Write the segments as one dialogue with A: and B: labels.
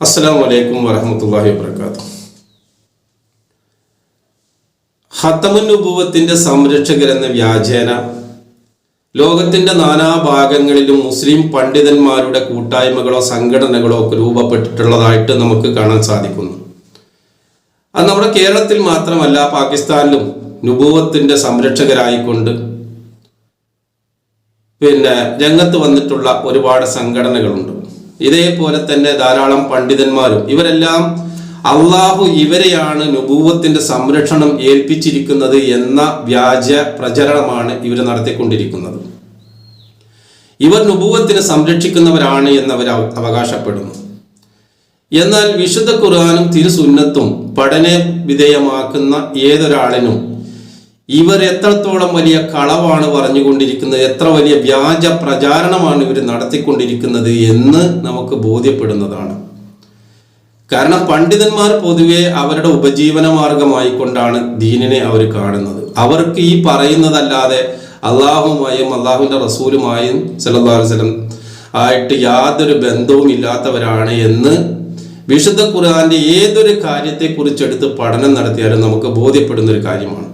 A: അസ്സാം വലൈക്കും വറഹമത്തല്ലാഹി വാത്തു ഹത്തമുന്നുഭൂവത്തിന്റെ സംരക്ഷകരെന്ന വ്യാജേന ലോകത്തിന്റെ നാനാഭാഗങ്ങളിലും മുസ്ലിം പണ്ഡിതന്മാരുടെ കൂട്ടായ്മകളോ സംഘടനകളോ ഒക്കെ രൂപപ്പെട്ടിട്ടുള്ളതായിട്ട് നമുക്ക് കാണാൻ സാധിക്കുന്നു. അത് നമ്മുടെ കേരളത്തിൽ മാത്രമല്ല പാകിസ്ഥാനിലും നുഭൂവത്തിന്റെ സംരക്ഷകരായിക്കൊണ്ട് പിന്നെ രംഗത്ത് വന്നിട്ടുള്ള ഒരുപാട് സംഘടനകളുണ്ട്. ഇതേപോലെ തന്നെ ധാരാളം പണ്ഡിതന്മാരും ഇവരെല്ലാം അള്ളാഹു ഇവരെയാണ് നുപൂവത്തിന്റെ സംരക്ഷണം ഏൽപ്പിച്ചിരിക്കുന്നത് എന്ന വ്യാജ പ്രചരണമാണ് ഇവർ നടത്തിക്കൊണ്ടിരിക്കുന്നത്. ഇവർ നുപൂവത്തിനെ സംരക്ഷിക്കുന്നവരാണ് എന്നവർ അവകാശപ്പെടുന്നു. എന്നാൽ വിശുദ്ധ ഖുർആാനും തിരുസുന്നത്തും പഠന വിധേയമാക്കുന്ന ഏതൊരാളിനും ഇവർ എത്രത്തോളം വലിയ കളവാണ് പറഞ്ഞുകൊണ്ടിരിക്കുന്നത് എത്ര വലിയ വ്യാജ പ്രചാരണമാണ് ഇവർ നടത്തിക്കൊണ്ടിരിക്കുന്നത് എന്ന് നമുക്ക് ബോധ്യപ്പെടുന്നതാണ്. കാരണം പണ്ഡിതന്മാർ പൊതുവെ അവരുടെ ഉപജീവന മാർഗമായി കൊണ്ടാണ് ദീനിനെ അവർ കാണുന്നത്. അവർക്ക് ഈ പറയുന്നതല്ലാതെ അള്ളാഹുമായും അള്ളാഹുവിന്റെ റസൂലുമായും അലൈഹി വസല്ലം ആയിട്ട് യാതൊരു ബന്ധവും ഇല്ലാത്തവരാണ് എന്ന് വിശുദ്ധ ഖുർആാന്റെ ഏതൊരു കാര്യത്തെക്കുറിച്ച് എടുത്ത് പഠനം നടത്തിയാലും നമുക്ക് ബോധ്യപ്പെടുന്ന ഒരു കാര്യമാണ്.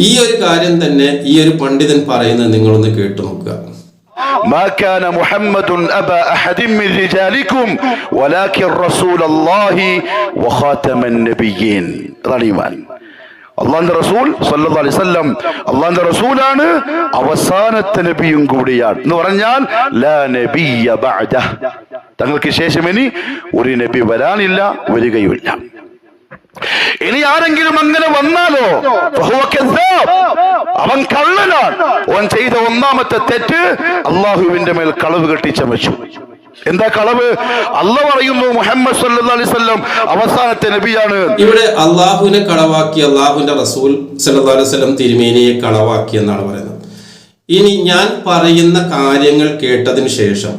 A: ഈ ഒരു കാര്യം തന്നെ ഈ ഒരു പണ്ഡിതൻ പറയുന്നത് നിങ്ങളൊന്ന് കേട്ടു നോക്കുക
B: ما كان محمد أبا أحد من رجالكم ولكن رسول الله وخاتم النبيين റണിമാൻ അള്ളാന്റെ റസൂൽ സല്ലല്ലാഹു അലൈഹി വസല്ലം അള്ളാന്റെ റസൂലാണ് അവസാനത്തെ നബിയും കൂടിയാണ് എന്ന് പറഞ്ഞാൽ ലാ നബിയ ബഅദ തങ്ങൾക്ക് ശേഷം ഇനി ഒരു നബി വരാനില്ല വരികയുമില്ല ഇനി ആരെങ്കിലും അങ്ങനെ വന്നാലോ? അവൻ കള്ളനാണ്. അവൻ ചെയ്ത ഒന്നാമത്തെ തെറ്റ് അള്ളാഹുവിന്റെ മേൽ കളവ് കെട്ടിച്ചമച്ചു എന്താ കളവ്? അല്ല പറയുന്നു മുഹമ്മദ് വസല്ലം അവസാനത്തെ നബിയാണ്.
A: ഇവിടെ അള്ളാഹുവിനെ കളവാക്കി അള്ളാഹുവിന്റെ റസൂൽ സല്ലല്ലാഹു അലൈഹി വസല്ലം തിരുമേനിയെ കളവാക്കി എന്നാണ് പറയുന്നത്. ഇനി ഞാൻ പറയുന്ന കാര്യങ്ങൾ കേട്ടതിന് ശേഷം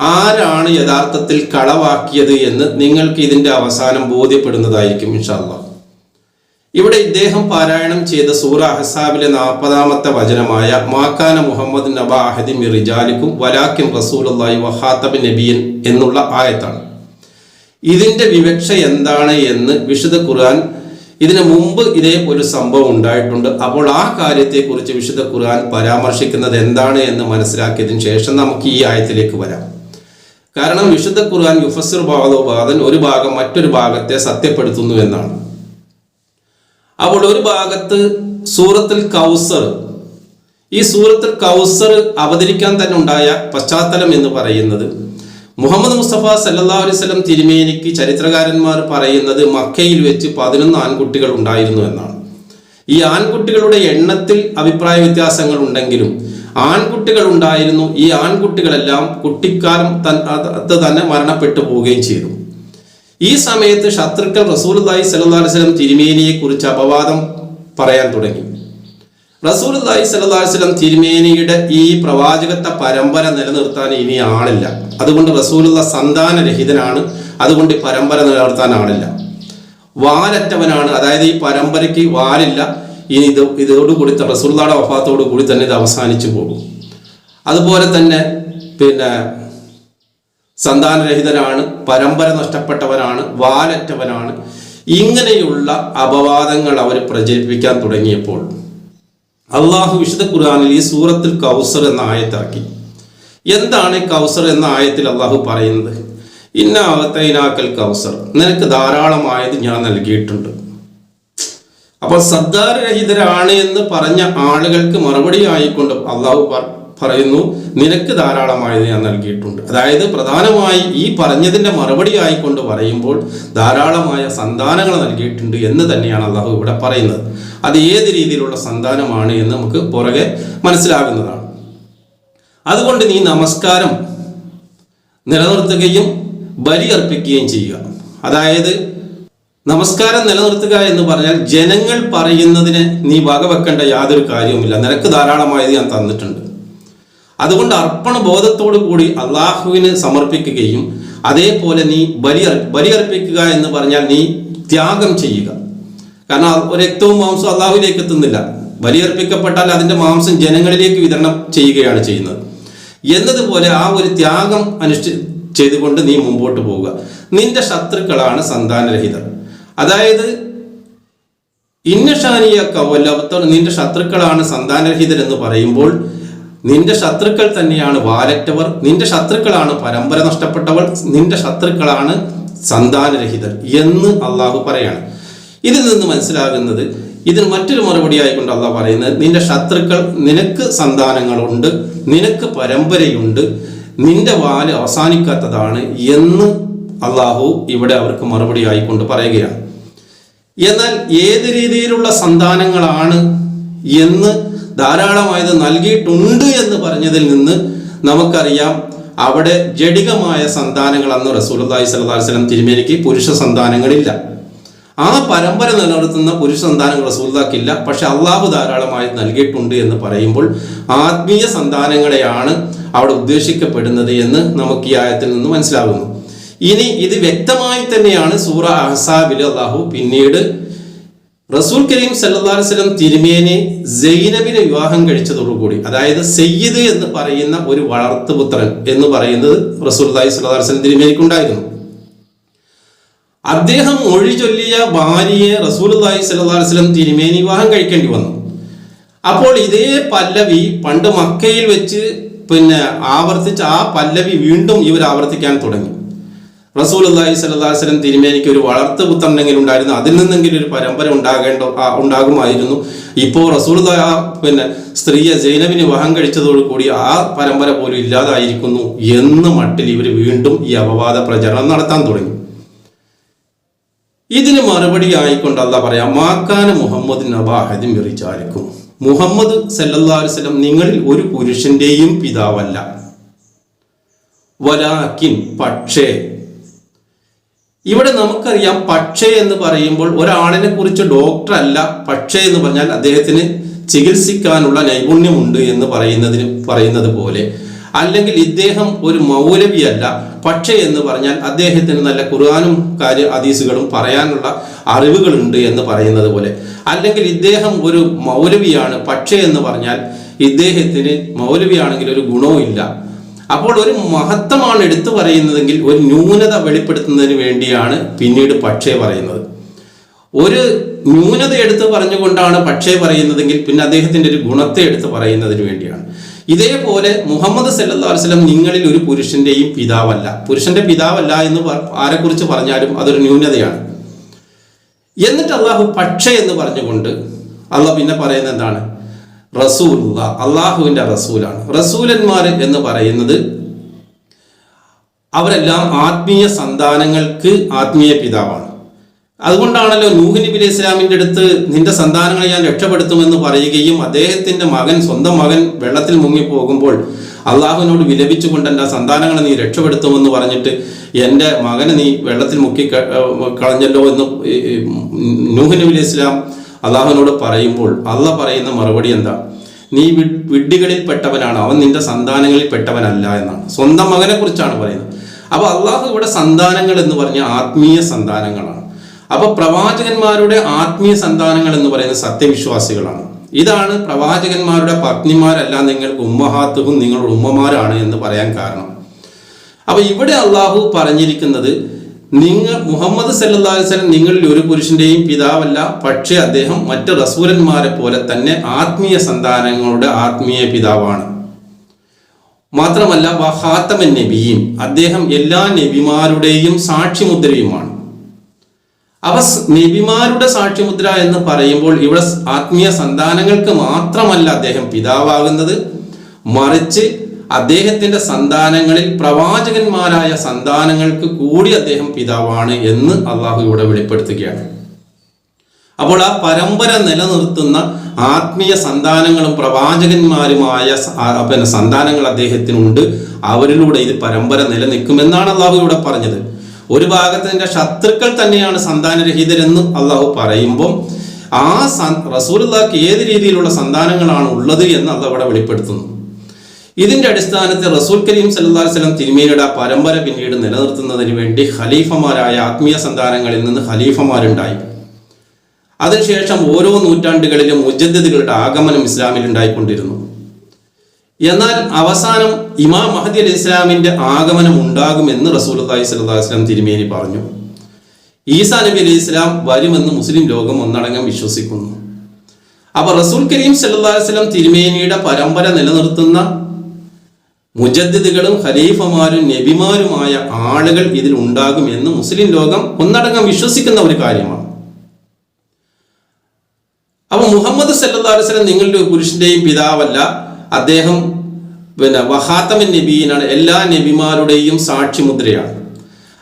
A: ആരാണ് യഥാർത്ഥത്തിൽ കളവാക്കിയത് എന്ന് നിങ്ങൾക്ക് ഇതിന്റെ അവസാനം ബോധ്യപ്പെടുന്നതായിരിക്കും ഇൻഷാല്ല ഇവിടെ ഇദ്ദേഹം പാരായണം ചെയ്ത സൂറ അഹസാബിലെ നാൽപ്പതാമത്തെ വചനമായ മാക്കാന മുഹമ്മദ് നബ അഹദി മിറിജാലിക്കും വലാക്കിം റസൂലി വഹാത്തബ് നബിയൻ എന്നുള്ള ആയത്താണ്. ഇതിന്റെ വിവക്ഷ എന്താണ് എന്ന് വിശുദ്ധ ഖുർആൻ ഇതിനു മുമ്പ് ഇതേ ഒരു സംഭവം ഉണ്ടായിട്ടുണ്ട്. അപ്പോൾ ആ കാര്യത്തെക്കുറിച്ച് വിശുദ്ധ ഖുർആൻ പരാമർശിക്കുന്നത് എന്താണ് എന്ന് മനസ്സിലാക്കിയതിന് ശേഷം നമുക്ക് ഈ ആയത്തിലേക്ക് വരാം. കാരണം വിശുദ്ധ ഖുർആൻ യുഫസർ ബാദോ ബാദൻ ഒരു ഭാഗം മറ്റൊരു ഭാഗത്തെ സത്യപ്പെടുത്തുന്നു എന്നാണ്. അപ്പോൾ ഒരു ഭാഗത്ത് സൂറത്തിൽ കൗസർ ഈ സൂറത്തിൽ കൗസർ അവതരിക്കാൻ തന്നെ ഉണ്ടായ പശ്ചാത്തലം എന്ന് പറയുന്നത് മുഹമ്മദ് മുസ്തഫ സല്ലല്ലാഹു അലൈഹി വസല്ലം തിരുമേനിക്ക് ചരിത്രകാരന്മാർ പറയുന്നത് മക്കയിൽ വെച്ച് പതിനൊന്ന് ആൺകുട്ടികൾ ഉണ്ടായിരുന്നു എന്നാണ്. ഈ ആൺകുട്ടികളുടെ എണ്ണത്തിൽ അഭിപ്രായ വ്യത്യാസങ്ങൾ ഉണ്ടെങ്കിലും ആൺകുട്ടികൾ ഉണ്ടായിരുന്നു ഈ ആൺകുട്ടികളെല്ലാം കുട്ടിക്കാലം തന്നെ മരണപ്പെട്ടു പോവുകയും ചെയ്തു. ഈ സമയത്ത് ശത്രുക്കൾ സ്വല്ലല്ലാഹു അലൈഹി വസല്ലം തിരുമേനിയെ കുറിച്ച് അപവാദം പറയാൻ തുടങ്ങി. സ്വല്ലല്ലാഹു അലൈഹി വസല്ലം തിരുമേനിയുടെ ഈ പ്രവാചകത്വ പരമ്പര നിലനിർത്താൻ ഇനി ആളില്ല. അതുകൊണ്ട് റസൂലുള്ള സന്താനരഹിതനാണ്. അതുകൊണ്ട് ഈ പരമ്പര നിലനിർത്താൻ ആളില്ല. വാലറ്റവനാണ്. അതായത് ഈ പരമ്പരയ്ക്ക് വാലില്ല. ഇനി ഇത് ഇതോടുകൂടി റസൂലുള്ളാഹിയുടെ വഫാത്തോടു കൂടി തന്നെ ഇത് അവസാനിച്ചു പോകും. അതുപോലെ തന്നെ പിന്നെ സന്താനരഹിതനാണ് പരമ്പര നഷ്ടപ്പെട്ടവനാണ് വാലറ്റവനാണ് ഇങ്ങനെയുള്ള അപവാദങ്ങൾ അവർ പ്രചരിപ്പിക്കാൻ തുടങ്ങിയപ്പോൾ അള്ളാഹു വിശുദ്ധ ഖുർആാനിൽ ഈ സൂറത്തിൽ കൗസർ എന്ന ആയത്താക്കി എന്താണ് ഈ കൗസർ എന്ന ആയത്തിൽ അള്ളാഹു പറയുന്നത്? ഇന്ന അവത്തൈനാക്കൽ കൗസർ. നിനക്ക് ധാരാളമായത് ഞാൻ നൽകിയിട്ടുണ്ട്. അപ്പോൾ സദ്ദാരഹിതരാണ് എന്ന് പറഞ്ഞ ആളുകൾക്ക് മറുപടി ആയിക്കൊണ്ട് അള്ളാഹു പറയുന്നു നിനക്ക് ധാരാളമായത് ഞാൻ നൽകിയിട്ടുണ്ട്. അതായത് പ്രധാനമായി ഈ പറഞ്ഞതിന്റെ മറുപടി ആയിക്കൊണ്ട് പറയുമ്പോൾ ധാരാളമായ സന്താനങ്ങൾ നൽകിയിട്ടുണ്ട് എന്ന് തന്നെയാണ് അള്ളാഹു ഇവിടെ പറയുന്നത്. അത് ഏത് രീതിയിലുള്ള സന്താനമാണ് എന്ന് നമുക്ക് പുറകെ മനസ്സിലാകുന്നതാണ്. അതുകൊണ്ട് നീ നമസ്കാരം നിലനിർത്തുകയും ബലി അർപ്പിക്കുകയും ചെയ്യുക. അതായത് നമസ്കാരം നിലനിർത്തുക എന്ന് പറഞ്ഞാൽ ജനങ്ങൾ പറയുന്നതിന് നീ വകവെക്കേണ്ട യാതൊരു കാര്യവുമില്ല. നിനക്ക് ധാരാളമായത് ഞാൻ തന്നിട്ടുണ്ട്. അതുകൊണ്ട് അർപ്പണ ബോധത്തോടു കൂടി അള്ളാഹുവിന് സമർപ്പിക്കുകയും അതേപോലെ നീ ബലി ബലിയർപ്പിക്കുക എന്ന് പറഞ്ഞാൽ നീ ത്യാഗം ചെയ്യുക. കാരണം രക്തവും മാംസവും അള്ളാഹുവിലേക്ക് എത്തുന്നില്ല. ബലിയർപ്പിക്കപ്പെട്ടാൽ അതിന്റെ മാംസം ജനങ്ങളിലേക്ക് വിതരണം ചെയ്യുകയാണ് ചെയ്യുന്നത്. എന്നതുപോലെ ആ ഒരു ത്യാഗം അനുഷ്ഠി ചെയ്തുകൊണ്ട് നീ മുമ്പോട്ട് പോവുക. നിന്റെ ശത്രുക്കളാണ് സന്താനരഹിതർ. അതായത് ഇന്നഷാനിയ കവല്ലവത്തർ നിന്റെ ശത്രുക്കളാണ് സന്താനരഹിതർ എന്ന് പറയുമ്പോൾ നിന്റെ ശത്രുക്കൾ തന്നെയാണ് വാലറ്റവർ നിന്റെ ശത്രുക്കളാണ് പരമ്പര നഷ്ടപ്പെട്ടവർ നിന്റെ ശത്രുക്കളാണ് സന്താനരഹിതർ എന്ന് അള്ളാഹു പറയാണ്. ഇതിൽ നിന്ന് മനസ്സിലാകുന്നത് ഇതിന് മറ്റൊരു മറുപടി ആയിക്കൊണ്ട് അള്ളാഹ് പറയുന്നത് നിന്റെ ശത്രുക്കൾ നിനക്ക് സന്താനങ്ങളുണ്ട് നിനക്ക് പരമ്പരയുണ്ട് നിന്റെ വാൽ അവസാനിക്കാത്തതാണ് എന്ന് അള്ളാഹു ഇവിടെ അവർക്ക് മറുപടി ആയിക്കൊണ്ട് പറയുകയാണ്. എന്നാൽ ഏത് രീതിയിലുള്ള സന്താനങ്ങളാണ് എന്ന് ധാരാളമായത് നൽകിയിട്ടുണ്ട് എന്ന് പറഞ്ഞതിൽ നിന്ന് നമുക്കറിയാം. അവിടെ ജഡികമായ സന്താനങ്ങൾ അന്ന് റസൂലി വസല്ലം തിരുമേനിക്ക് പുരുഷ സന്താനങ്ങളില്ല. ആ പരമ്പര നിലനിർത്തുന്ന പുരുഷ സന്താനങ്ങൾ റസൂൽദാക്കില്ല പക്ഷെ അള്ളാഹു ധാരാളമായി നൽകിയിട്ടുണ്ട് എന്ന് പറയുമ്പോൾ ആത്മീയ സന്താനങ്ങളെയാണ് അവിടെ ഉദ്ദേശിക്കപ്പെടുന്നത് എന്ന് നമുക്ക് ഈ ആയത്തിൽ നിന്ന് മനസ്സിലാകുന്നു. ഇനി ഇത് വ്യക്തമായി തന്നെയാണ് സൂറ അഹസാബിൽ അള്ളാഹു പിന്നീട് റസൂൽ കരീം വസല്ലം തിരുമേനെ സൈനബിനെ വിവാഹം കഴിച്ചതോടുകൂടി അതായത് സയ്യിദ് എന്ന് പറയുന്ന ഒരു വളർത്തുപുത്രൻ എന്ന് പറയുന്നത് റസൂൽ സല്ലല്ലാഹു അലൈഹി വസല്ലം തിരുമേനിക്കുണ്ടായിരുന്നു അദ്ദേഹം മൊഴി ചൊല്ലിയ ഭാര്യയെ റസൂൽ സല്ലല്ലാഹു അലൈഹി വസല്ലം തിരുമേനി വിവാഹം കഴിക്കേണ്ടി വന്നു. അപ്പോൾ ഇതേ പല്ലവി പണ്ട് മക്കയിൽ വെച്ച് പിന്നെ ആവർത്തിച്ച് ആ പല്ലവി വീണ്ടും ഇവർ ആവർത്തിക്കാൻ തുടങ്ങി. റസൂൽ അള്ളാഹി സ്വലം തിരുമേനിക്ക് ഒരു വളർത്തു പുത്രനെങ്കിലും ഉണ്ടായിരുന്നു. അതിൽ നിന്നെങ്കിലും ഒരു പരമ്പര ഉണ്ടാകേണ്ട ഉണ്ടാകുമായിരുന്നു. ഇപ്പോൾ റസൂൽ പിന്നെ സ്ത്രീയെ ജൈനബിന് വിവാഹം കഴിച്ചതോടുകൂടി ആ പരമ്പര പോലും ഇല്ലാതായിരിക്കുന്നു എന്ന് മട്ടിൽ ഇവർ വീണ്ടും ഈ അപവാദ പ്രചരണം നടത്താൻ തുടങ്ങി. ഇതിന് മറുപടി ആയിക്കൊണ്ട് അല്ല പറയാം മാക്കാന മുഹമ്മദ് നബാഹദിൻ വിറിച്ചാലിക്കും മുഹമ്മദ് സല്ലല്ലാഹു അലൈഹി വസല്ലം നിങ്ങളിൽ ഒരു പുരുഷന്റെയും പിതാവല്ല. വലാക്കിൻ പക്ഷേ ഇവിടെ നമുക്കറിയാം പക്ഷേ എന്ന് പറയുമ്പോൾ ഒരാളിനെ കുറിച്ച് ഡോക്ടർ അല്ല പക്ഷേ എന്ന് പറഞ്ഞാൽ അദ്ദേഹത്തിന് ചികിത്സിക്കാനുള്ള നൈപുണ്യമുണ്ട് എന്ന് പറയുന്നതിന് പറയുന്നത് പോലെ. അല്ലെങ്കിൽ ഇദ്ദേഹം ഒരു മൗലവിയല്ല പക്ഷേ എന്ന് പറഞ്ഞാൽ അദ്ദേഹത്തിന് നല്ല ഖുർആാനും കാര്യ ഹദീസുകളും പറയാനുള്ള അറിവുകളുണ്ട് എന്ന് പറയുന്നത് പോലെ. അല്ലെങ്കിൽ ഇദ്ദേഹം ഒരു മൗലവിയാണ് പക്ഷേ എന്ന് പറഞ്ഞാൽ ഇദ്ദേഹത്തിന് മൗലവിയാണെങ്കിൽ ഒരു ഗുണവും ഇല്ല അപ്പോൾ ഒരു മഹത്വമാണ് എടുത്തു പറയുന്നതെങ്കിൽ ഒരു ന്യൂനത വെളിപ്പെടുത്തുന്നതിന് വേണ്ടിയാണ് പിന്നീട് പക്ഷേ പറയുന്നത്. ഒരു ന്യൂനത എടുത്ത് പറഞ്ഞുകൊണ്ടാണ് പക്ഷേ പറയുന്നതെങ്കിൽ പിന്നെ അദ്ദേഹത്തിന്റെ ഒരു ഗുണത്തെ എടുത്ത് പറയുന്നതിന് വേണ്ടിയാണ്. ഇതേപോലെ മുഹമ്മദ് അലൈഹി വസല്ലം നിങ്ങളിൽ ഒരു പുരുഷന്റെയും പിതാവല്ല. പുരുഷന്റെ പിതാവല്ല എന്ന് ആരെക്കുറിച്ച് പറഞ്ഞാലും അതൊരു ന്യൂനതയാണ്. എന്നിട്ട് അള്ളാഹു പക്ഷേ എന്ന് പറഞ്ഞുകൊണ്ട് അള്ളാഹ് പിന്നെ പറയുന്നത് എന്താണ്? റസൂൽ അള്ളാഹുവിന്റെ റസൂലാണ്. റസൂലന്മാർ എന്ന് പറയുന്നത് അവരെല്ലാം ആത്മീയ സന്താനങ്ങൾക്ക് ആത്മീയ പിതാവാണ്. അതുകൊണ്ടാണല്ലോ നൂഹ് നബി അലൈഹി ഇസ്ലാമിന്റെ അടുത്ത് നിന്റെ സന്താനങ്ങളെ ഞാൻ രക്ഷപ്പെടുത്തുമെന്ന് പറയുകയും അദ്ദേഹത്തിന്റെ മകൻ സ്വന്തം മകൻ വെള്ളത്തിൽ മുങ്ങിപ്പോകുമ്പോൾ അള്ളാഹുവിനോട് വിലപിച്ചുകൊണ്ട് എന്റെ സന്താനങ്ങളെ നീ രക്ഷപ്പെടുത്തുമെന്ന് പറഞ്ഞിട്ട് എന്റെ മകനെ നീ വെള്ളത്തിൽ മുക്കി കളഞ്ഞല്ലോ എന്ന് നൂഹ് നബി അലൈഹി ഇസ്ലാം അള്ളാഹുവിനോട് പറയുമ്പോൾ അള്ളാഹ് പറയുന്ന മറുപടി എന്താ? നീ വിഡ്ഢികളിൽ പെട്ടവനാണ് അവൻ നിന്റെ സന്താനങ്ങളിൽ പെട്ടവനല്ല എന്നാണ്. സ്വന്തം മകനെ കുറിച്ചാണ് പറയുന്നത്. അപ്പൊ അള്ളാഹു ഇവിടെ സന്താനങ്ങൾ എന്ന് പറഞ്ഞ ആത്മീയ സന്താനങ്ങളാണ്. അപ്പൊ പ്രവാചകന്മാരുടെ ആത്മീയ സന്താനങ്ങൾ എന്ന് പറയുന്നത് സത്യവിശ്വാസികളാണ്. ഇതാണ് പ്രവാചകന്മാരുടെ പത്നിമാരല്ല നിങ്ങൾ ഉമ്മഹാത്തുവും നിങ്ങളുടെ ഉമ്മമാരാണ് എന്ന് പറയാൻ കാരണം. അപ്പൊ ഇവിടെ അള്ളാഹു പറഞ്ഞിരിക്കുന്നത് നിങ്ങൾ മുഹമ്മദ് വസല്ലം നിങ്ങളിൽ ഒരു പുരുഷന്റെയും പിതാവല്ല പക്ഷേ അദ്ദേഹം മറ്റ് റസൂലന്മാരെ പോലെ തന്നെ ആത്മീയ സന്താനങ്ങളുടെ ആത്മീയ പിതാവാണ്. മാത്രമല്ല വഹാത്തമൻ നബിയും അദ്ദേഹം എല്ലാ നബിമാരുടെയും സാക്ഷിമുദ്രയുമാണ്. അവ നബിമാരുടെ സാക്ഷിമുദ്ര എന്ന് പറയുമ്പോൾ ഇവിടെ ആത്മീയ സന്താനങ്ങൾക്ക് മാത്രമല്ല അദ്ദേഹം പിതാവാകുന്നത്. മറിച്ച് അദ്ദേഹത്തിന്റെ സന്താനങ്ങളിൽ പ്രവാചകന്മാരായ സന്താനങ്ങൾക്ക് കൂടി അദ്ദേഹം പിതാവാണ് എന്ന് അള്ളാഹു ഇവിടെ വെളിപ്പെടുത്തുകയാണ്. അപ്പോൾ ആ പരമ്പര നിലനിർത്തുന്ന ആത്മീയ സന്താനങ്ങളും പ്രവാചകന്മാരുമായ പിന്നെ സന്താനങ്ങൾ അദ്ദേഹത്തിനുണ്ട്. അവരിലൂടെ ഇത് പരമ്പര നിലനിൽക്കുമെന്നാണ് അള്ളാഹു ഇവിടെ പറഞ്ഞത്. ഒരു ഭാഗത്തിന്റെ ശത്രുക്കൾ തന്നെയാണ് സന്താനരഹിതരെന്ന് അള്ളാഹു പറയുമ്പോൾ ആ റസൂലുള്ളാക്ക് ഏത് രീതിയിലുള്ള സന്താനങ്ങളാണ് ഉള്ളത് എന്ന് അള്ളാഹ് ഇവിടെ വെളിപ്പെടുത്തുന്നു. ഇതിന്റെ അടിസ്ഥാനത്തിൽ റസൂൽ കരീം അലൈഹി വസല്ലം തിരുമേനിയുടെ പരമ്പര പിന്നീട് നിലനിർത്തുന്നതിന് വേണ്ടി ഖലീഫമാരായ ആത്മീയ സന്താനങ്ങളിൽ നിന്ന് ഖലീഫമാരുണ്ടായി. അതിനുശേഷം ഓരോ നൂറ്റാണ്ടുകളിലും മുജദ്ദിദുകളുടെ ആഗമനം ഇസ്ലാമിൽ ഉണ്ടായിക്കൊണ്ടിരുന്നു. എന്നാൽ അവസാനം ഇമാം മഹദി അലി ഇസ്ലാമിന്റെ ആഗമനം ഉണ്ടാകുമെന്ന് റസൂൽ അള്ളാഹി അലൈഹി വസല്ലം തിരുമേനി പറഞ്ഞു. ഈസാ നബി അലി ഇസ്ലാം വരുമെന്ന് മുസ്ലിം ലോകം ഒന്നടങ്കം വിശ്വസിക്കുന്നു. അപ്പൊ റസൂൽ കരീം അലൈഹി വസല്ലം തിരുമേനിയുടെ പരമ്പര നിലനിർത്തുന്ന മുജദ്ദിദുകളും ഖലീഫമാരും നബിമാരുമായ ആളുകൾ ഇതിൽ ഉണ്ടാകും എന്ന് മുസ്ലിം ലോകം ഒന്നടങ്കം വിശ്വസിക്കുന്ന ഒരു കാര്യമാണ്. അപ്പൊ മുഹമ്മദ് സല്ലല്ലാഹു അലൈഹി വസല്ലം നിങ്ങളുടെ പുരുഷന്റെയും പിതാവല്ല. അദ്ദേഹം പിന്നെ വഹാത്തമൻ നബീനാണ് എല്ലാ നബിമാരുടെയും സാക്ഷിമുദ്രയാണ്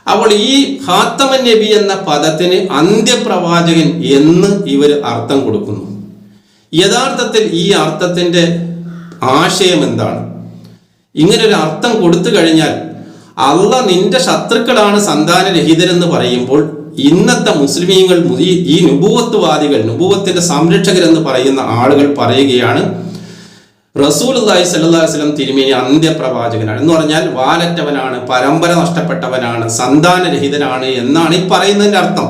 A: അപ്പോൾ ഈ ഹാത്തമൻ നബി എന്ന പദത്തിന് അന്ത്യപ്രവാചകൻ എന്ന് ഇവർ അർത്ഥം കൊടുക്കുന്നു. യഥാർത്ഥത്തിൽ ഈ അർത്ഥത്തിന്റെ ആശയം എന്താണ്? ഇങ്ങനെ ഒരു അർത്ഥം കൊടുത്തു കഴിഞ്ഞാൽ അള്ള നിന്റെ ശത്രുക്കളാണ് സന്താനരഹിതരെന്ന് പറയുമ്പോൾ ഇന്നത്തെ മുസ്ലിമീങ്ങൾ ഈ- നുപൂവത്വവാദികൾ നുപൂവത്തിന്റെ സംരക്ഷകരെന്ന് പറയുന്ന ആളുകൾ പറയുകയാണ് റസൂൽ അള്ളാഹി അലൈഹി വസല്ലം തിരുമേനി അന്ത്യപ്രവാചകനാണ്. എന്ന് പറഞ്ഞാൽ വാലറ്റവനാണ് പരമ്പര നഷ്ടപ്പെട്ടവനാണ് സന്താനരഹിതനാണ് എന്നാണ് ഈ പറയുന്നതിന്റെ അർത്ഥം.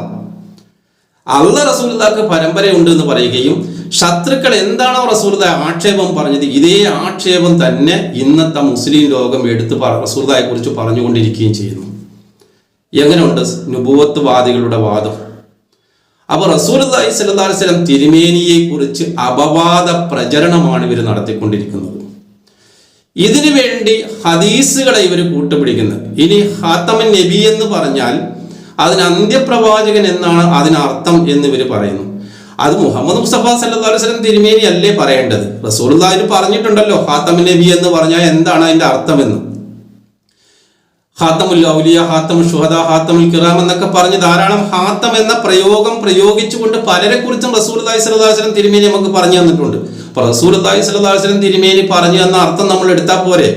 A: അള്ള റസൂൽദാക്ക് പരമ്പരയുണ്ട് എന്ന് പറയുകയും ശത്രുക്കൾ എന്താണോ റസൂർദ ആക്ഷേപം പറഞ്ഞത് ഇതേ ആക്ഷേപം തന്നെ ഇന്നത്തെ മുസ്ലിം ലോകം എടുത്ത് റസൂർദയെ കുറിച്ച് പറഞ്ഞുകൊണ്ടിരിക്കുകയും ചെയ്യുന്നു. എങ്ങനെയുണ്ട് നുബുവത്വവാദികളുടെ വാദം? അപ്പൊ റസൂൽ അലൈഹി തിരുമേനിയെ കുറിച്ച് അപവാദ പ്രചരണമാണ് ഇവർ നടത്തിക്കൊണ്ടിരിക്കുന്നത്. ഇതിനു വേണ്ടി ഹദീസുകളെ ഇവർ കൂട്ടുപിടിക്കുന്നത്. ഇനി ഹാത്തമൻ നബി എന്ന് പറഞ്ഞാൽ അതിന് അന്ത്യപ്രവാചകൻ എന്നാണ് അതിനർത്ഥം എന്ന് ഇവർ പറയുന്നു. അത് മുഹമ്മദ് മുസ്തഫ അലൈഹി വസല്ലം തിരുമേനി അല്ലേ പറയേണ്ടത്? റസൂലുള്ളാഹി പറഞ്ഞിട്ടുണ്ടല്ലോ ഹാത്തമൻ നബി എന്ന് പറഞ്ഞാൽ എന്താണ് അതിന്റെ അർത്ഥമെന്ന്. ഹാത്തമുൽ ഔലിയ ഹാത്തമുൽ ഷുഹദ ഹാത്തമുൽ കിറാം എന്നൊക്കെ പറഞ്ഞ് ധാരാളം ഹാത്തം എന്ന പ്രയോഗം പ്രയോഗിച്ചുകൊണ്ട് പലരെ കുറിച്ചും റസൂൽ അലൈഹി സ്വലാസ്ലം തിരുമേനി നമുക്ക് പറഞ്ഞു തന്നിട്ടുണ്ട്. അപ്പൊ റസൂൽ അലൈഹി സ്വലാസ്ലം തിരുമേനി പറഞ്ഞു എന്ന അർത്ഥം നമ്മൾ എടുത്താൽ പോരെ.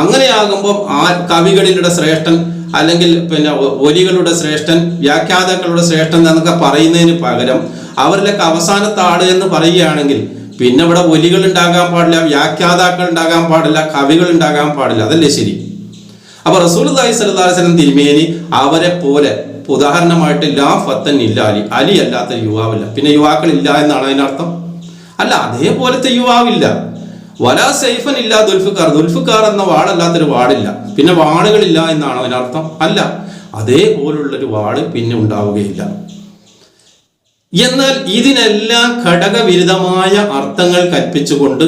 A: അങ്ങനെയാകുമ്പോൾ ആ കവികളിലൂടെ ശ്രേഷ്ഠൻ അല്ലെങ്കിൽ പിന്നെ ഒലികളുടെ ശ്രേഷ്ഠൻ വ്യാഖ്യാതാക്കളുടെ ശ്രേഷ്ഠൻ എന്നൊക്കെ പറയുന്നതിന് പകരം അവരിലൊക്കെ അവസാനത്തെ എന്ന് പറയുകയാണെങ്കിൽ പിന്നെ ഇവിടെ ഒലികൾ ഉണ്ടാകാൻ പാടില്ല വ്യാഖ്യാതാക്കൾ ഉണ്ടാകാൻ പാടില്ല കവികൾ ഉണ്ടാകാൻ പാടില്ല. അതല്ലേ ശരി? അപ്പൊ റസൂൽ അലൈഹി തിരുമേനി അവരെ പോലെ ഉദാഹരണമായിട്ട് ലാ ഫത്തൻ ഇല്ല അലി അലി അല്ലാത്ത യുവാവില്ല. പിന്നെ യുവാക്കൾ ഇല്ല എന്നാണ് അതിനർത്ഥം അല്ല അതേപോലത്തെ യുവാവില്ല. വലാ സൈഫൻ ഇല്ല ദുൽഫിക്കാർ ദുൽഫിക്കാർ എന്ന വാളല്ലാത്തൊരു വാടില്ല പിന്നെ വാളുകളില്ല എന്നാണ് അതിനർത്ഥം അല്ല അതേപോലുള്ളൊരു വാൾ പിന്നെ ഉണ്ടാവുകയില്ല. എന്നാൽ ഇതിനെല്ലാം ഘടകവിരുദ്ധമായ അർത്ഥങ്ങൾ കൽപ്പിച്ചുകൊണ്ട്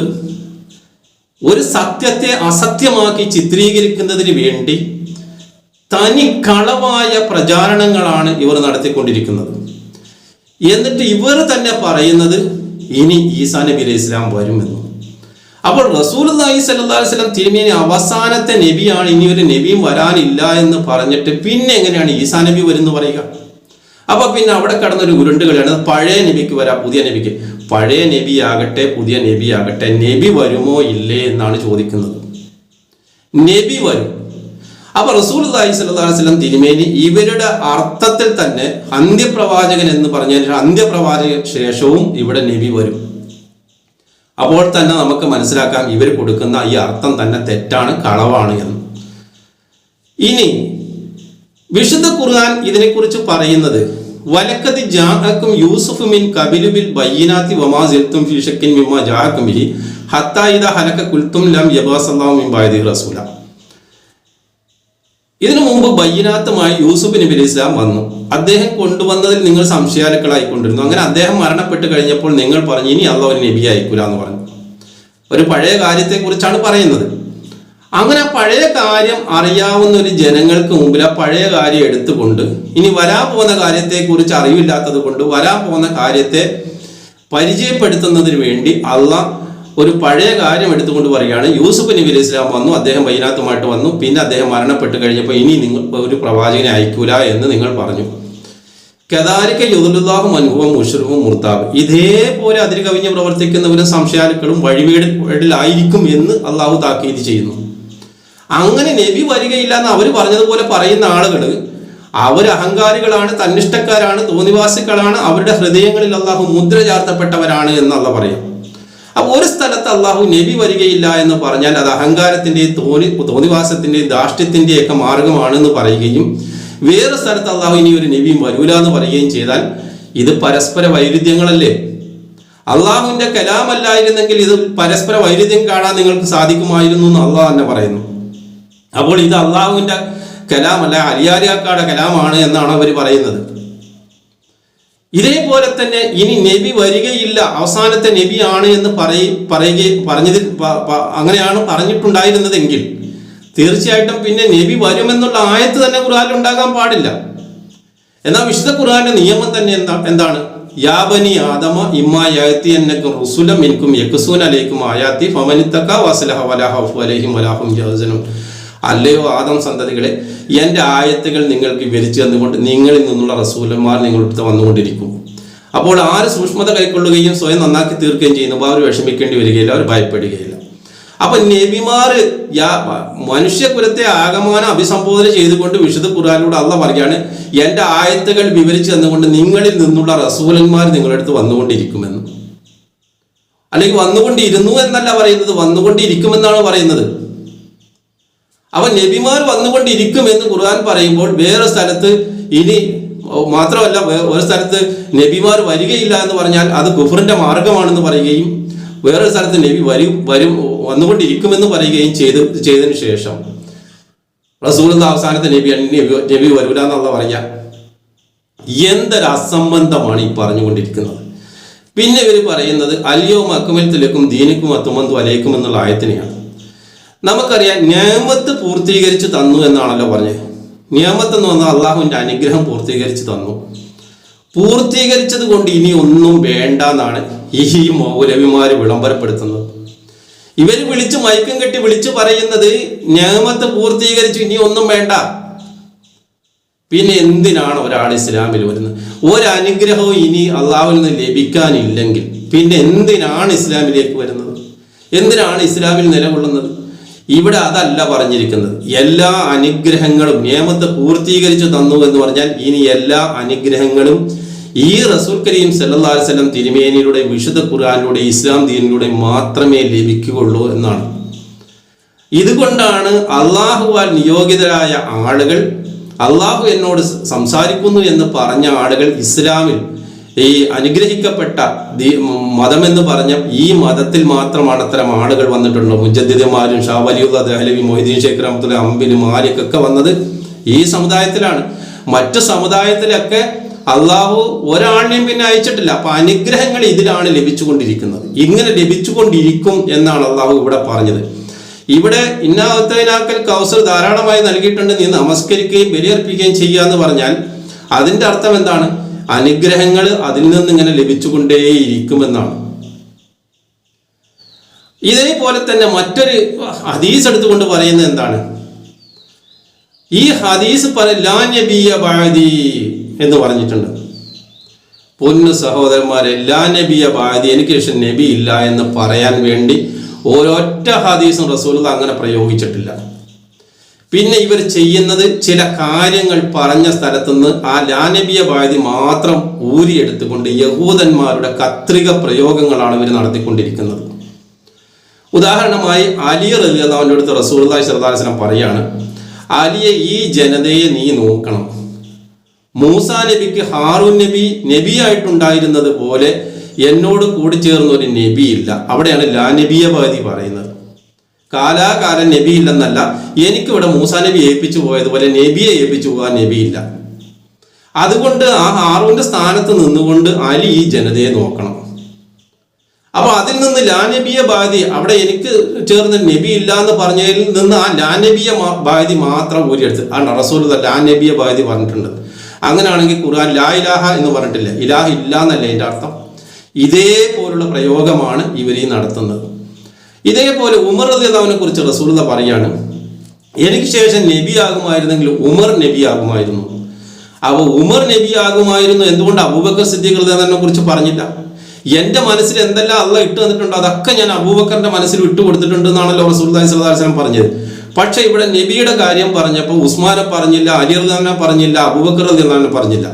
A: ഒരു സത്യത്തെ അസത്യമാക്കി ചിത്രീകരിക്കുന്നതിന് വേണ്ടി തനി കളവായ പ്രചാരണങ്ങളാണ് ഇവർ നടത്തിക്കൊണ്ടിരിക്കുന്നത്. എന്നിട്ട് ഇവർ തന്നെ പറയുന്നത് ഇനി ഈസാ നബി അലൈഹി ഇസ്ലാം വരുമെന്ന്. അപ്പോൾ റസൂൽ അലൈഹി അലൈഹി വസല്ലം തിരുമേനി അവസാനത്തെ നബിയാണ് ഇനി ഒരു നബിയും വരാനില്ല എന്ന് പറഞ്ഞിട്ട് പിന്നെ എങ്ങനെയാണ് ഈസാ നബി വരുന്നു പറയുക? അപ്പൊ പിന്നെ അവിടെ കടന്നൊരു കളിയാണ് പഴയ നബിക്ക് വരാം പുതിയ നബിക്ക്. പഴയ നബി ആകട്ടെ പുതിയ നബി ആകട്ടെ. നബി വരുമോ ഇല്ലേ എന്നാണ് ചോദിക്കുന്നത്. നബി വരും. അപ്പൊ റസൂൽ അലൈഹി തിരുമേനി ഇവരുടെ അർത്ഥത്തിൽ തന്നെ അന്ത്യപ്രവാചകൻ എന്ന് പറഞ്ഞതിന് അന്ത്യപ്രവാചക ശേഷവും ഇവിടെ നബി വരും. അപ്പോൾ തന്നെ നമുക്ക് മനസ്സിലാക്കാം ഇവർ കൊടുക്കുന്ന ഈ അർത്ഥം തന്നെ തെറ്റാണ് കളവാണ് എന്ന്. ഇനി വിശുദ്ധ ഖുർആൻ ഇതിനെക്കുറിച്ച് പറയുന്നത് വലക്കത് ജാഅക്കും യൂസുഫ് മിൻ കബിലുബിൽ ബയ്യനാത്തി വമാ സിൽത്തും ഫീ ഷക്കിൻ മിമ്മ ജാഅക്കും ബിഹി ഹത്താ ഇദ കുൽത്തും ലം യബാസല്ലാഹു മിൻ ബഅദി റസൂല. ഇതിനു മുമ്പ് ബയ്യനാത്തുമായി യൂസുഫ് നബി ഇസ്ലാം വന്നു. അദ്ദേഹം കൊണ്ടുവന്നതിൽ നിങ്ങൾ സംശയാലുക്കളായിക്കൊണ്ടിരുന്നു. അങ്ങനെ അദ്ദേഹം മരണപ്പെട്ട് കഴിഞ്ഞപ്പോൾ നിങ്ങൾ പറഞ്ഞു ഇനി അള്ള ഒരു നബി അയക്കൂല എന്ന് പറഞ്ഞു. ഒരു പഴയ കാര്യത്തെക്കുറിച്ചാണ് പറയുന്നത്. അങ്ങനെ പഴയ കാര്യം അറിയാവുന്ന ഒരു ജനങ്ങൾക്ക് മുമ്പിൽ ആ പഴയ കാര്യം എടുത്തുകൊണ്ട് ഇനി വരാൻ പോകുന്ന കാര്യത്തെക്കുറിച്ച് അറിവില്ലാത്തത് കൊണ്ട് വരാൻ പോകുന്ന കാര്യത്തെ പരിചയപ്പെടുത്തുന്നതിന് വേണ്ടി അള്ള ഒരു പഴയ കാര്യം എടുത്തുകൊണ്ട് പറയുകയാണ്. യൂസുഫ് നബി അലൈഹി ഇസ്ലാം വന്നു അദ്ദേഹം വൈനാത്തുമായിട്ട് വന്നു. പിന്നെ അദ്ദേഹം മരണപ്പെട്ട് കഴിഞ്ഞപ്പോൾ ഇനി നിങ്ങൾ ഒരു പ്രവാചകനെ അയക്കൂല എന്ന് നിങ്ങൾ പറഞ്ഞു. കദാരിക്ക യുദുല്ലാഹു അനുഭവം മുഷറുവും മുർത്താബ്. ഇതേപോലെ അതിര് കവിഞ്ഞ് പ്രവർത്തിക്കുന്നവരും സംശയാലുക്കളും വഴിവേടിലായിരിക്കും എന്ന് അള്ളാഹു താക്കീത് ചെയ്യുന്നു. അങ്ങനെ നബി വരികയില്ല എന്ന് അവർ പറഞ്ഞതുപോലെ പറയുന്ന ആളുകൾ അവർ അഹങ്കാരികളാണ് തന്നിഷ്ടക്കാരാണ് തോന്നിവാസികളാണ് അവരുടെ ഹൃദയങ്ങളിൽ അള്ളാഹു മുദ്ര ചാർത്തപ്പെട്ടവരാണ് എന്നുള്ള പറയാം. അപ്പൊ ഒരു സ്ഥലത്ത് അള്ളാഹു നബി വരികയില്ല എന്ന് പറഞ്ഞാൽ അത് അഹങ്കാരത്തിന്റെയും തോന്നി തോന്നിവാസത്തിന്റെയും ധാർഷ്ട്യത്തിന്റെയും ഒക്കെ മാർഗമാണെന്ന് പറയുകയും വേറെ സ്ഥലത്ത് അള്ളാഹു ഇനി ഒരു നബിയും വരൂല എന്ന് പറയുകയും ചെയ്താൽ ഇത് പരസ്പര വൈരുദ്ധ്യങ്ങളല്ലേ? അള്ളാഹുവിന്റെ കലാമല്ലായിരുന്നെങ്കിൽ ഇത് പരസ്പര വൈരുദ്ധ്യം കാണാൻ നിങ്ങൾക്ക് സാധിക്കുമായിരുന്നു എന്ന് അള്ളാഹ് തന്നെ പറയുന്നു. അപ്പോൾ ഇത് അള്ളാഹുവിന്റെ കലാമല്ല അലിയാലിയാക്കാടെ കലാമാണ് എന്നാണ് അവർ പറയുന്നത്. ഇതേപോലെ തന്നെ ഇനി നബി വരികയില്ല അവസാനത്തെ നബിയാണ് എന്ന് പറയ പറയുക പറഞ്ഞതിൽ അങ്ങനെയാണ് പറഞ്ഞിട്ടുണ്ടായിരുന്നതെങ്കിൽ തീർച്ചയായിട്ടും പിന്നെ നബി വരുമെന്നുള്ള ആയത്ത് തന്നെ ഖുർആൻ ഉണ്ടാകാൻ പാടില്ല. എന്നാൽ വിശുദ്ധ ഖുർആന്റെ നിയമം തന്നെ എന്താ എന്താണ്? യാബനി ആദമ റുസുലം എനിക്കും ആയാത്തി ഫമനിത്തക്ക വസലഹ വലാഹു അലൈഹിം വലാഹും അല്ലയോ ആദം സന്തതികളെ എന്റെ ആയത്തുകൾ നിങ്ങൾക്ക് വിവരിച്ചു തന്നുകൊണ്ട് നിങ്ങളിൽ നിന്നുള്ള റസൂലന്മാർ നിങ്ങളുടെ വന്നുകൊണ്ടിരിക്കും. അപ്പോൾ ആര് സൂക്ഷ്മത കൈക്കൊള്ളുകയും സ്വയം നന്നാക്കി തീർക്കുകയും ചെയ്യുന്നു അവർ വിഷമിക്കേണ്ടി വരികയില്ല അവർ ഭയപ്പെടുകയില്ല. അപ്പൊ നബിമാർ മനുഷ്യകുലത്തെ ആഗമന അഭിസംബോധന ചെയ്തുകൊണ്ട് വിശുദ്ധ ഖുർആനിലൂടെ അള്ള പറയുകയാണ് എന്റെ ആയത്തുകൾ വിവരിച്ചു തന്നുകൊണ്ട് നിങ്ങളിൽ നിന്നുള്ള റസൂലന്മാർ നിങ്ങളുടെ അടുത്ത് വന്നുകൊണ്ടിരിക്കുമെന്ന്. അല്ലെങ്കിൽ വന്നുകൊണ്ടിരുന്നു എന്നല്ല പറയുന്നത് വന്നുകൊണ്ടിരിക്കുമെന്നാണ് പറയുന്നത്. അവ നബിമാർ വന്നുകൊണ്ടിരിക്കും എന്ന് ഖുർആൻ പറയുമ്പോൾ വേറെ സ്ഥലത്ത് ഇനി മാത്രമല്ല ഒരു സ്ഥലത്ത് നബിമാർ വരികയില്ല എന്ന് പറഞ്ഞാൽ അത് കുഫറിന്റെ മാർഗമാണെന്ന് പറയുകയും വേറൊരു സ്ഥലത്ത് നബി വരും വരും വന്നുകൊണ്ടിരിക്കുമെന്ന് പറയുകയും ചെയ്ത് ചെയ്തതിനു ശേഷം. റസൂലിന്റെ അവസാനത്തെ നബി നബി വരൂല എന്നുള്ള പറഞ്ഞ എന്തൊരു അസംബന്ധമാണ് ഈ പറഞ്ഞുകൊണ്ടിരിക്കുന്നത്? പിന്നെ ഇവർ പറയുന്നത് അലിയോ മക്കുമലത്തിലേക്കും ദീനിക്കും അത്തുമന്തു അലയിക്കും എന്നുള്ള ആയത്തിനെയാണ്. നമുക്കറിയാം നിയമത്ത് പൂർത്തീകരിച്ച് തന്നു എന്നാണല്ലോ പറഞ്ഞത്. നിയമത്ത് എന്ന് പറഞ്ഞാൽ അള്ളാഹുവിന്റെ അനുഗ്രഹം പൂർത്തീകരിച്ച് തന്നു. പൂർത്തീകരിച്ചത് കൊണ്ട് ഇനി ഒന്നും വേണ്ട എന്നാണ് ഈ മൗലവിമാർ വിളംബരപ്പെടുത്തുന്നത്. ഇവർ വിളിച്ച് മയക്കം കെട്ടി വിളിച്ചു പറയുന്നത് നിയമത്ത് പൂർത്തീകരിച്ചു ഇനി ഒന്നും വേണ്ട. പിന്നെ എന്തിനാണ് ഒരാൾ ഇസ്ലാമിൽ വരുന്നത്? ഒരനുഗ്രഹവും ഇനി അള്ളാഹുവിൽ നിന്ന് ലഭിക്കാനില്ലെങ്കിൽ പിന്നെ എന്തിനാണ് ഇസ്ലാമിലേക്ക് വരുന്നത്? എന്തിനാണ് ഇസ്ലാമിൽ നിലകൊള്ളുന്നത്? ഇവിടെ അതല്ല പറഞ്ഞിരിക്കുന്നത്. എല്ലാ അനുഗ്രഹങ്ങളും നിയമത്തെ പൂർത്തീകരിച്ചു തന്നു എന്ന് പറഞ്ഞാൽ ഇനി എല്ലാ അനുഗ്രഹങ്ങളും ഈ റസൂൽ കരീം സല്ലല്ലാഹു അലൈഹി തിരുമേനിയുടെ വിശുദ്ധ ഖുർആനിലൂടെ ഇസ്ലാം ദീനിലൂടെ മാത്രമേ ലഭിക്കുകയുള്ളൂ എന്നാണ്. ഇതുകൊണ്ടാണ് അള്ളാഹുവാൽ നിയോഗിതരായ ആളുകൾ അള്ളാഹു എന്നോട് സംസാരിക്കുന്നു എന്ന് പറഞ്ഞ ആളുകൾ ഇസ്ലാമിൽ ഈ അനുഗ്രഹിക്കപ്പെട്ട മതം എന്ന് പറഞ്ഞ ഈ മതത്തിൽ മാത്രമാണ് അത്തരം ആളുകൾ വന്നിട്ടുള്ളത്. മുജദ്ദിദമാരും ഷാ വലിയുള്ള ദഹലവി മൊയ്തീൻ ഷേഖ് റഹ്മത്തുള്ള അമ്പിന് മാലിക്കൊക്കെ വന്നത് ഈ സമുദായത്തിലാണ്. മറ്റു സമുദായത്തിലൊക്കെ അള്ളാഹു ഒരാളിനെയും പിന്നെ അയച്ചിട്ടില്ല. അപ്പൊ അനുഗ്രഹങ്ങൾ ഇതിലാണ് ലഭിച്ചുകൊണ്ടിരിക്കുന്നത്. ഇങ്ങനെ ലഭിച്ചുകൊണ്ടിരിക്കും എന്നാണ് അള്ളാഹു ഇവിടെ പറഞ്ഞത്. ഇവിടെ ഇന്നാത്തനാക്കൽ കൗസർ ധാരാളമായി നൽകിയിട്ടുണ്ട്. നീ നമസ്കരിക്കുകയും ബലിയർപ്പിക്കുകയും ചെയ്യുക എന്ന് പറഞ്ഞാൽ അതിന്റെ അർത്ഥം എന്താണ്? അനുഗ്രഹങ്ങൾ അതിൽ നിന്ന് ഇങ്ങനെ ലഭിച്ചുകൊണ്ടേയിരിക്കുമെന്നാണ്. ഇതേപോലെ തന്നെ മറ്റൊരു ഹദീസ് എടുത്തുകൊണ്ട് പറയുന്നത് എന്താണ്? ഈ ഹദീസ് പറ ലാ നബിയ ബഅദി എന്ന് പറഞ്ഞിട്ടുണ്ട്. പൊന്നു സഹോദരന്മാരെ ലാ നബിയ ബാദി എനിക്ക് ശേഷം നബി ഇല്ല എന്ന് പറയാൻ വേണ്ടി ഒരൊറ്റ ഹദീസും റസൂൽ അങ്ങനെ പ്രയോഗിച്ചിട്ടില്ല. പിന്നെ ഇവർ ചെയ്യുന്നത് ചില കാര്യങ്ങൾ പറഞ്ഞ സ്ഥലത്തുനിന്ന് ആ ലാനബിയ വാതി മാത്രം ഊരിയെടുത്തുകൊണ്ട് യഹൂദന്മാരുടെ കത്രിക പ്രയോഗങ്ങളാണ് ഇവർ നടത്തിക്കൊണ്ടിരിക്കുന്നത്. ഉദാഹരണമായി അലി റലിയതാവിന്റെ അടുത്ത് റസൂൽ സർദാസനം പറയാണ് അലിയെ ഈ ജനതയെ നീ നോക്കണം. മൂസ നബിക്ക് ഹാറൂൻ നബി നബിയായിട്ടുണ്ടായിരുന്നത് പോലെ എന്നോട് കൂടി ചേർന്ന ഒരു നബിയില്ല. അവിടെയാണ് ലാനബിയ വാതി പറയുന്നത്. കാലാകാലം നബി ഇല്ലെന്നല്ല എനിക്കിവിടെ മൂസാ നബി ഏൽപ്പിച്ചു പോയതുപോലെ നബിയെ ഏൽപ്പിച്ചു പോകാൻ നബിയില്ല. അതുകൊണ്ട് ആ ഹാറൂന്റെ സ്ഥാനത്ത് നിന്നുകൊണ്ട് അലി ഈ ജനതയെ നോക്കണം. അപ്പൊ അതിൽ നിന്ന് ലാനബിയ ബാധി അവിടെ എനിക്ക് ചേർന്ന് നബി ഇല്ല എന്ന് പറഞ്ഞതിൽ നിന്ന് ആ ലാനബിയ ബാധി മാത്രം ഊരിയെടുത്ത്. ആ റസൂൽ ലാനബിയ ബാധി പറഞ്ഞിട്ടുണ്ട്. അങ്ങനെയാണെങ്കിൽ ഖുർആൻ ലാ ഇലാഹ എന്ന് പറഞ്ഞിട്ടില്ല? ഇലാഹ ഇല്ല എന്നല്ല എന്റെ അർത്ഥം? ഇതേപോലുള്ള പ്രയോഗമാണ് ഇവരീ നടത്തുന്നത്. ഇതേപോലെ ഉമർ റളിയല്ലാഹുവിനെ കുറിച്ച് റസൂല പറയാണ് എനിക്ക് ശേഷം നബി ആകുമായിരുന്നെങ്കിൽ ഉമർ നബി ആകുമായിരുന്നു അപ്പൊ ഉമർ നബി ആകുമായിരുന്നു എന്തുകൊണ്ട് അബൂബക്കർ സിദ്ദീഖ് കുറിച്ച് പറഞ്ഞില്ല? എന്റെ മനസ്സിൽ എന്തെല്ലാം അള്ള ഇട്ട് തന്നിട്ടുണ്ടോ? അതൊക്കെ ഞാൻ അബൂബക്കറിന്റെ മനസ്സിൽ ഇട്ട് കൊടുത്തിട്ടുണ്ട് എന്നാണല്ലോ റസൂൽ സ്വലാസ്ലം പറഞ്ഞത്. പക്ഷേ ഇവിടെ നബിയുടെ കാര്യം പറഞ്ഞപ്പോൾ ഉസ്മാനെ പറഞ്ഞില്ല അലി റഹ്ലാനെ പറഞ്ഞില്ല അബൂബക്കർ റഹ്ലാനെ പറഞ്ഞില്ല.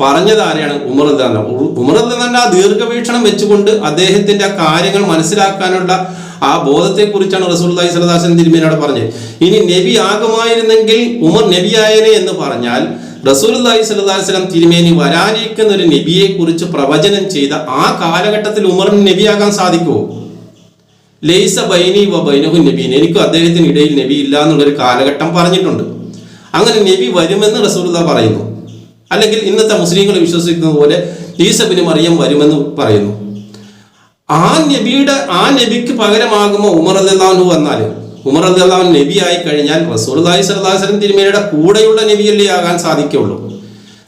A: പറഞ്ഞത് ആരെയാണ്? ഉമർ റഹ്ലാന ഉമർ റഹ്ലാൻ ആ ദീർഘവീക്ഷണം വെച്ചുകൊണ്ട് അദ്ദേഹത്തിന്റെ ആ കാര്യങ്ങൾ മനസ്സിലാക്കാനുള്ള ആ ബോധത്തെക്കുറിച്ചാണ് റസൂൽദായി സലദാസൻ തിരുമേനോട് പറഞ്ഞത്. ഇനി നബി ആകുമായിരുന്നെങ്കിൽ ഉമർ നബിയായനെ എന്ന് പറഞ്ഞാൽ റസൂൽദായി സ്വലാസ്ലം തിരുമേനി വരാനിരിക്കുന്ന ഒരു നബിയെ കുറിച്ച് പ്രവചനം ചെയ്ത ആ കാലഘട്ടത്തിൽ ഉമറിന് നബിയാകാൻ സാധിക്കുമോ? ലൈസ ബൈനി വ ബൈനഹു നബീൻ. എനിക്കും അദ്ദേഹത്തിന് ഇടയിൽ നബി ഇല്ല എന്നുള്ളൊരു കാലഘട്ടം പറഞ്ഞിട്ടുണ്ട്. അങ്ങനെ നബി വരുമെന്ന് റസൂൽദ പറയുന്നു. അല്ലെങ്കിൽ ഇന്നത്തെ മുസ്ലിങ്ങൾ വിശ്വസിക്കുന്നത് പോലെ ഈസബിന് മറിയം വരുമെന്ന് പറയുന്നു. ആ നബിയുടെ ആ നബിക്ക് പകരമാകുമ്പോൾ ഉമർ അല്ലാഹു വന്നാൽ? ഉമർ അല്ലാഹു നബി ആയി കഴിഞ്ഞാൽ അലൈഹി സല്ലാസ്ലം തിരുമേനിയുടെ കൂടെയുള്ള നബിയല്ലേ ആകാൻ സാധിക്കുള്ളൂ.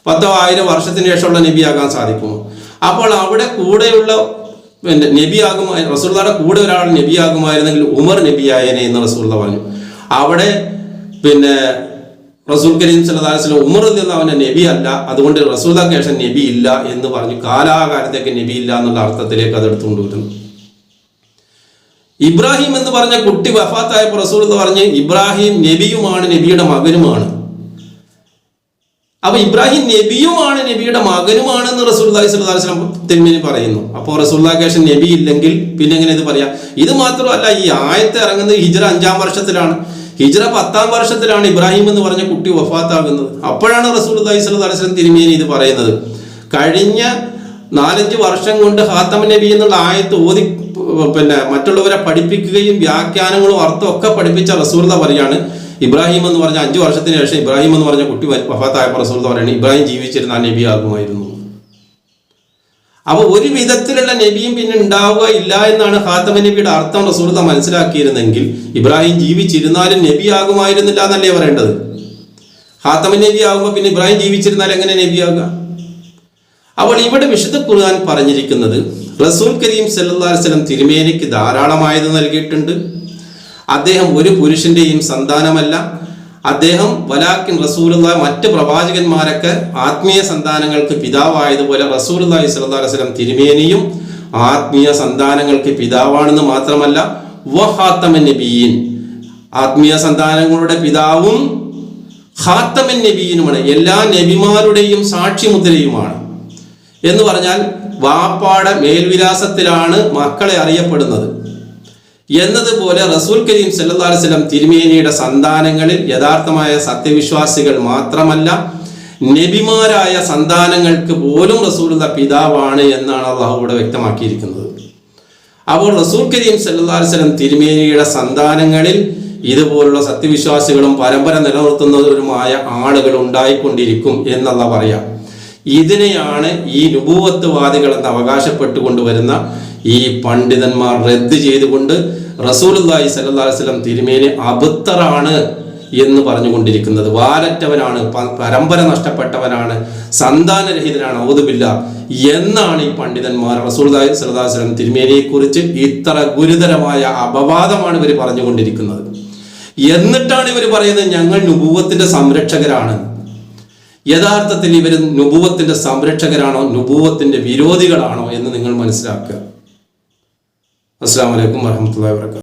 A: പത്തോ ആയിരം വർഷത്തിന് ശേഷമുള്ള നബിയാകാൻ സാധിക്കുമോ? അപ്പോൾ അവിടെ കൂടെയുള്ള പിന്നെ നബിയാകുമായി റസൂള്ളയുടെ കൂടെ ഒരാൾ നബിയാകുമായിരുന്നെങ്കിൽ ഉമർ നബിയായനെ എന്ന് റസൂള്ള പറഞ്ഞു. അവിടെ പിന്നെ റസൂൽ കരീം സല്ലാസ്ലം ഉമർ അവന്റെ നബി അല്ല. അതുകൊണ്ട് റസൂൽ കേഷൻ നബി ഇല്ല എന്ന് പറഞ്ഞു കാലാകാലത്തേക്ക് നബി ഇല്ല എന്നുള്ള അർത്ഥത്തിലേക്ക് അത് എടുത്തുകൊണ്ടുവരുന്നു. ഇബ്രാഹിം എന്ന് പറഞ്ഞ കുട്ടി വഫാത്തായപ്പോൾ റസൂൽ എന്ന് പറഞ്ഞ് ഇബ്രാഹിം നബിയുമാണ് നബിയുടെ മകനുമാണ്. അപ്പൊ ഇബ്രാഹിം നബിയുമാണ് നബിയുടെ മകനുമാണെന്ന് റസൂല്ലി സ്വലാസ്ലം തിരുമേനി പറയുന്നു. അപ്പോൾ റസൂല്ലാക്കേഷൻ നബി ഇല്ലെങ്കിൽ പിന്നെ എങ്ങനെ ഇത് പറയാം? ഇത് മാത്രമല്ല ഈ ആയത്ത് ഇറങ്ങുന്നത് ഹിജ്ര അഞ്ചാം വർഷത്തിലാണ്. ഹിജ്ര പത്താം വർഷത്തിലാണ് ഇബ്രാഹിം എന്ന് പറഞ്ഞ കുട്ടി വഫാത്താകുന്നത്. അപ്പോഴാണ് റസൂൽ സ്വലാസ്ലം തിരുമേനി ഇത് പറയുന്നത്. കഴിഞ്ഞ നാലഞ്ച് വർഷം കൊണ്ട് ഹാത്തമ നബി എന്നുള്ള ആയത്ത് ഓതി പിന്നെ മറ്റുള്ളവരെ പഠിപ്പിക്കുകയും വ്യാഖ്യാനങ്ങളും അർത്ഥം ഒക്കെ പഠിപ്പിച്ച റസൂർദ പറയാണ് ഇബ്രാഹിം എന്ന് പറഞ്ഞ അഞ്ചു വർഷത്തിന് ശേഷം ഇബ്രാഹിം എന്ന് പറഞ്ഞ കുട്ടി വഫാത്തായപ്പോൾ റസൂർദ പറയാണ് ഇബ്രാഹിം ജീവിച്ചിരുന്ന ആ നബി ആകുമായിരുന്നു അപ്പൊ ഒരു വിധത്തിലുള്ള നബിയും പിന്നെ ഉണ്ടാവുക ഇല്ല എന്നാണ് ഹാത്തമ നബിയുടെ അർത്ഥം റസൂർത മനസ്സിലാക്കിയിരുന്നെങ്കിൽ ഇബ്രാഹിം ജീവിച്ചിരുന്നാലും നബി ആകുമായിരുന്നില്ല എന്നല്ലേ പറയേണ്ടത്? ഹാത്തമ നബി ആകുമ്പോൾ പിന്നെ ഇബ്രാഹിം ജീവിച്ചിരുന്നാൽ എങ്ങനെ നബിയാകുക അപ്പോൾ ഇവിടെ വിശുദ്ധ ഖുർആൻ പറഞ്ഞിരിക്കുന്നത് റസൂൽ കരീം വസല്ലം തിരുമേനിക്ക് ധാരാളമായത് നൽകിയിട്ടുണ്ട്. അദ്ദേഹം ഒരു പുരുഷന്റെയും സന്താനമല്ല അദ്ദേഹം വലാക്കിൻ റസൂലുള്ള മറ്റ് പ്രവാചകന്മാരൊക്കെ ആത്മീയ സന്താനങ്ങൾക്ക് പിതാവായതുപോലെ റസൂലുള്ളാഹി സ്വല്ലല്ലാഹു അലൈഹി വസല്ലം തിരുമേനിയും ആത്മീയ സന്താനങ്ങൾക്ക് പിതാവാണെന്ന് മാത്രമല്ല വഹാത്തമൻ ആത്മീയ സന്താനങ്ങളുടെ പിതാവും ഹാത്തമൻ നബീനുമാണ്. എല്ലാ നബിമാരുടെയും സാക്ഷിമുദ്രയുമാണ് എന്ന് പറഞ്ഞാൽ വാപ്പാടെ മേൽവിലാസത്തിലാണ് മക്കളെ അറിയപ്പെടുന്നത്. എന്നതുപോലെ റസൂൽ കരീം സല്ലല്ലാഹു അലൈഹി വസല്ലം തിരുമേനിയുടെ സന്താനങ്ങളിൽ യഥാർത്ഥമായ സത്യവിശ്വാസികൾ മാത്രമല്ല നബിമാരായ സന്താനങ്ങൾക്ക് പോലും റസൂലുള്ള പിതാവാണ് എന്നാണ് അള്ളാഹു ഇവിടെ വ്യക്തമാക്കിയിരിക്കുന്നത്. അപ്പോൾ റസൂൽ കരീം സല്ലല്ലാഹു അലൈഹി വസല്ലം തിരുമേനിയുടെ സന്താനങ്ങളിൽ ഇതുപോലുള്ള സത്യവിശ്വാസികളും പരമ്പര നിലനിർത്തുന്നവരുമായ ആളുകൾ ഉണ്ടായിക്കൊണ്ടിരിക്കും എന്നുള്ള പറയാം. ഇതിനെയാണ് ഈ നുപൂവത്വവാദികൾ എന്ന് അവകാശപ്പെട്ടുകൊണ്ട് വരുന്ന ഈ പണ്ഡിതന്മാർ റദ്ദ് ചെയ്തുകൊണ്ട് അലൈഹി വസല്ലം തിരുമേനി അബുത്തറാണ് എന്ന് പറഞ്ഞുകൊണ്ടിരിക്കുന്നത്. വാലറ്റവനാണ് പരമ്പര നഷ്ടപ്പെട്ടവനാണ് സന്താനരഹിതനാണ് ഔതുബില്ല എന്നാണ് ഈ പണ്ഡിതന്മാർ വസല്ലം തിരുമേനിയെ കുറിച്ച് ഇത്ര ഗുരുതരമായ അപവാദമാണ് ഇവർ പറഞ്ഞുകൊണ്ടിരിക്കുന്നത്. എന്നിട്ടാണ് ഇവർ പറയുന്നത് ഞങ്ങൾ നുപൂവത്തിന്റെ സംരക്ഷകരാണ്. യഥാർത്ഥത്തിൽ ഇവർ നുപൂവത്തിന്റെ സംരക്ഷകരാണോ നുപൂവത്തിന്റെ വിരോധികളാണോ എന്ന് നിങ്ങൾ മനസ്സിലാക്കുക. അസ്സാം വലൈക്കും വർഹമത്തല്ലാ വാബർക്കാത്തു